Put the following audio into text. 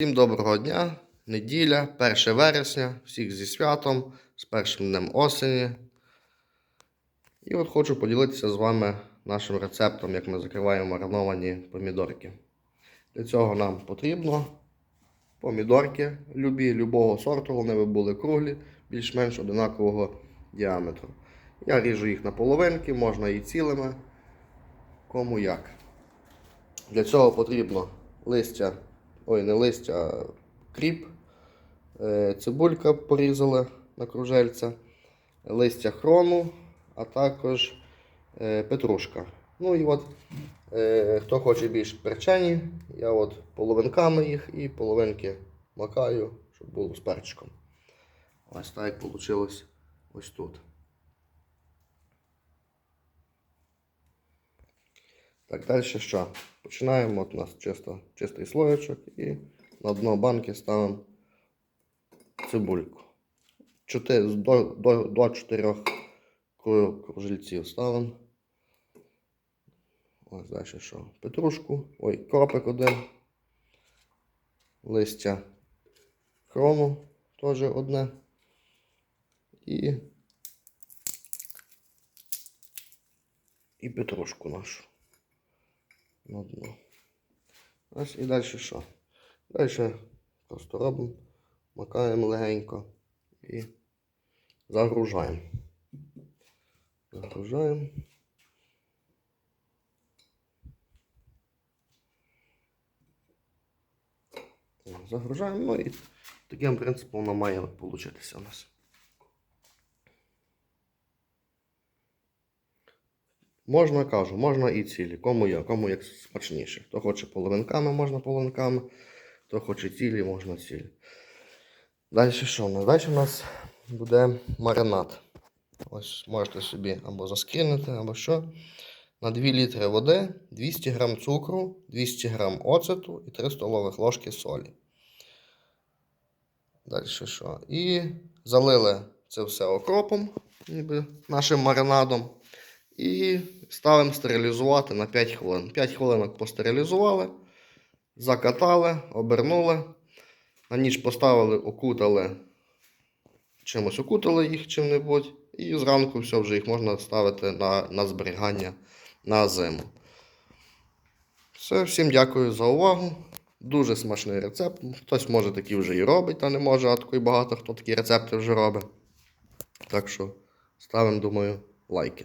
Всім доброго дня, неділя, 1 вересня, всіх зі святом, з першим днем осені. І от хочу поділитися з вами нашим рецептом, як ми закриваємо мариновані помідорки. Для цього нам потрібно помідорки любі, любого сорту, вони би були круглі, більш-менш одинакового діаметру. Я ріжу їх на половинки, можна і цілими, кому як. Для цього потрібно листя, ой, не листя, а кріп, е, цибулька порізала на кружельця, листя хрону, а також е, петрушка. Ну і от, е, хто хоче більш перчені, я от половинками їх і половинки макаю, щоб було з перчиком. Ось так вийшло ось тут. Так, далі що? Починаємо. От у нас чисто, чистий слоєчок і на дно банки ставимо цибульку. Чотири, до, до, до 4 кружельців ставимо. Ось далі що? Петрушку. Ой, кропик один. Листя хрону теж одне. І, і петрушку нашу на дно. Ось і далі що? Далі просто робимо, макаємо легенько і загружаємо. Загружаємо. Загружаємо, ну і таким принципом воно має вийти у нас. Можна кажу, можна і цілі. Кому як, кому як смачніше. Хто хоче половинками, можна половинками. Хто хоче цілі, можна цілі. Далі що у нас? Далі у нас буде маринад. Ось можете собі або заскрінити, або що. На 2 літри води, 200 г цукру, 200 г оцету і 3 столових ложки солі. Далі що? І залили це все окропом, ніби нашим маринадом. І ставимо стерилізувати на 5 хвилин. 5 хвилин постерилізували, закатали, обернули. На ніч поставили, окутали, чимось окутали їх чим-небудь. І зранку все вже їх можна ставити на, на зберігання на зиму. Все, всім дякую за увагу. Дуже смачний рецепт. Хтось може такий вже і робить, а не може, а такий багато хто такі рецепти вже робить. Так що ставимо, думаю, лайки.